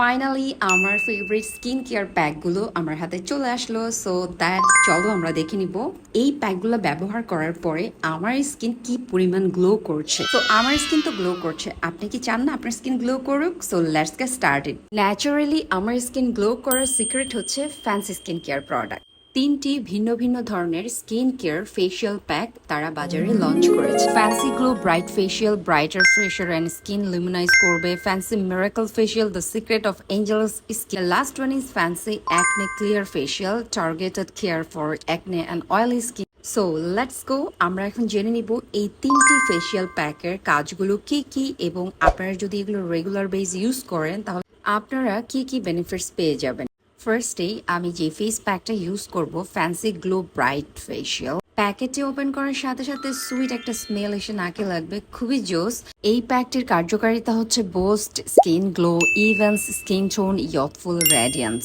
Finally আমার favourite skin care প্যাকগুলো আমার হাতে চলে আসলো সো দ্যাট চলো আমরা দেখে নিব। এই প্যাকগুলো ব্যবহার করার পরে আমার স্কিন কি পরিমাণ গ্লো করছে? তো আমার স্কিন তো গ্লো করছে। আপনি কি চান না আপনার স্কিন গ্লো করুক? So let's get started naturally আমার স্কিন গ্লো করার সিক্রেট হচ্ছে ফ্যান্সি স্কিন কেয়ার প্রোডাক্ট তিনটি ভিন্ন ভিন্ন ধরনের স্কিন কেয়ার ফেসিয়াল প্যাক তারা বাজারে লঞ্চ করেছে। Fancy glow bright facial brighter fresher and skin luminize করবে। Fancy miracle facial the secret of angels skin last one is Fancy acne clear facial targeted care for acne and oily skin so let's go আমরা এখন জেনে নিব এই তিনটি facial প্যাকের কাজগুলো কি কি এবং আপনারা যদি এগুলো রেগুলার বেস ইউজ করেন, তাহলে আপনারা কি কি বেনিফিটস পেয়ে যাবেন। ফার্স্টেই আমি যে ফেস প্যাকটা ইউজ করব ফ্যান্সি গ্লো ব্রাইট ফেসিয়াল প্যাকেটে ওপেন করার সাথে সাথে সুইট একটা স্মেল এসে নাকে লাগবে, খুবই জোস। এই প্যাকটির কার্যকারিতা হচ্ছে boost skin glow evens skin tone youthful radiance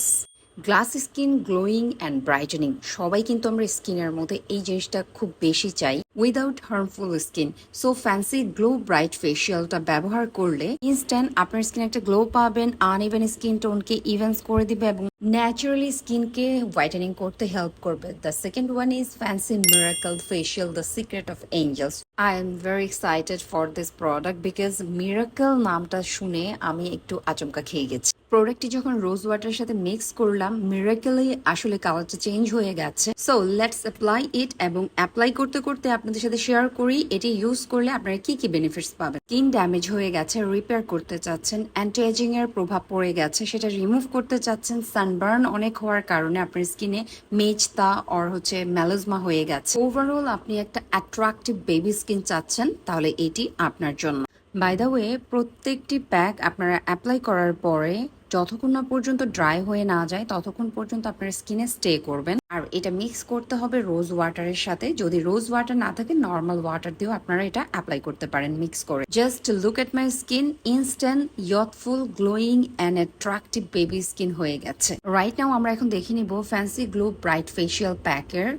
glass skin glowing and brightening সবাই কিন্তু আমরা স্কিনের মধ্যে এই জিনিসটা খুব বেশি চাই। Without harmful skin so Fancy glow bright ফেসিয়ালটা ব্যবহার করলে ইনস্ট্যান্ট আপনার স্কিন একটা গ্লো পাবেন আনইভেন স্কিন টোনকে ইভেন্স করে দিবে এবং ন্যাচারালি স্কিনকে হোয়াইটেনিং করতে হেল্প করবে the second one is Fancy miracle facial the secret of angels I am very excited for this product because miracle নামটা শুনে আমি একটু আচমকা খেয়ে গেছি প্রোডাক্টটি যখন রোজ ওয়াটারের সাথে মিক্স করলাম মিরাকেলে আসলে কালারটা চেঞ্জ হয়ে গেছে। সো লেটস অ্যাপ্লাই ইট এবং অ্যাপ্লাই করতে করতে আপনাদের সাথে শেয়ার করি, এটি ইউজ করলে আপনারা কি কি বেনিফিটস পাবেন। স্কিন ড্যামেজ হয়ে গেছে রিপেয়ার করতে চাচ্ছেন অ্যান্টি এজিং এর প্রভাব পড়ে গেছে, সেটা রিমুভ করতে চাচ্ছেন সানবার্ন অনেক হওয়ার কারণে আপনার স্কিনে মেজতা অর হচ্ছে ম্যালোজমা হয়ে গেছে। ওভারঅল আপনি একটা অ্যাট্রাকটিভ বেবি স্কিন চাচ্ছেন, তাহলে এটি আপনার জন্য। বাই দ্য ওয়ে প্রত্যেকটি প্যাক আপনারা অ্যাপ্লাই করার পরে যতক্ষণ না পর্যন্ত ড্রাই হয়ে না যায় ততক্ষণ পর্যন্ত আপনার স্কিনে স্টে করবেন। আর এটা মিক্স করতে হবে রোজ ওয়াটারের সাথে। যদি রোজ ওয়াটার না থাকে নর্মাল ওয়াটার দিয়েও আপনারা এটা অ্যাপ্লাই করতে পারেন মিক্স করে। Just look at my skin instant youthful glowing and attractive baby skin হয়ে গেছে। রাইট নাও আমরা এখন দেখে নিব ফ্যান্সি গ্লো ব্রাইট ফেশিয়াল প্যাকের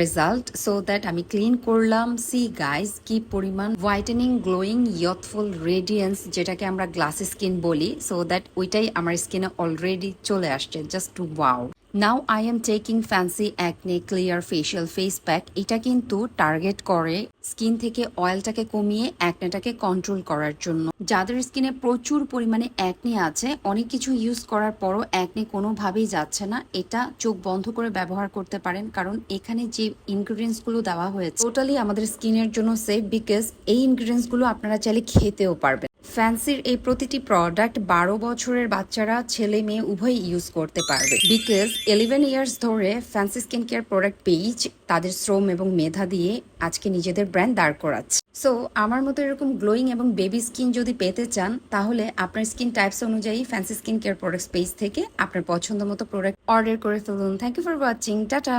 রেজাল্ট সো দ্যাট আমি ক্লিন করলাম। সি গাইজ কি পরিমাণ হোয়াইটেনিং গ্লোয়িং ইয়থফুল রেডিয়েন্স যেটাকে আমরা গ্লাস স্কিন বলি সো দ্যাট ওইটাই আমার স্কিনে অলরেডি চলে আসছে। Just wow now I am taking Fancy acne clear facial face pack এটা কিন্তু টার্গেট করে স্কিন থেকে অয়েলটাকে কমিয়ে অ্যাকনেটাকে কন্ট্রোল করার জন্য। যাদের স্কিনে প্রচুর পরিমাণে অ্যাকনে আছে, অনেক কিছু ইউজ করার পরও অ্যাকনে কোনোভাবেই যাচ্ছে না। এটা চোখ বন্ধ করে ব্যবহার করতে পারেন, কারণ এখানে যে ইনগ্রিডিয়েন্টসগুলো দেওয়া হয়েছে টোটালি আমাদের স্কিনের জন্য সেফ বিকজ এই ইনগ্রিডিয়েন্টসগুলো আপনারা চাইলে খেতেও পারবেন। ফ্যান্সির এই প্রতিটি প্রোডাক্ট বারো বছরের বাচ্চারা ছেলে মেয়ে উভয় ইউজ করতে পারবে। বিকজ ইলেভেন ইয়ার্স ধরে Fancy skin care product page তাদের শ্রম এবং মেধা দিয়ে আজকে নিজেদের ব্র্যান্ড দাঁড় করাচ্ছে। সো আমার মতো এরকম গ্লোয়িং এবং বেবি স্কিন যদি পেতে চান, তাহলে আপনার স্কিন টাইপস অনুযায়ী Fancy skin care product page থেকে আপনার পছন্দ মতো প্রোডাক্ট অর্ডার করে ফেলুন। Thank you for watching tata!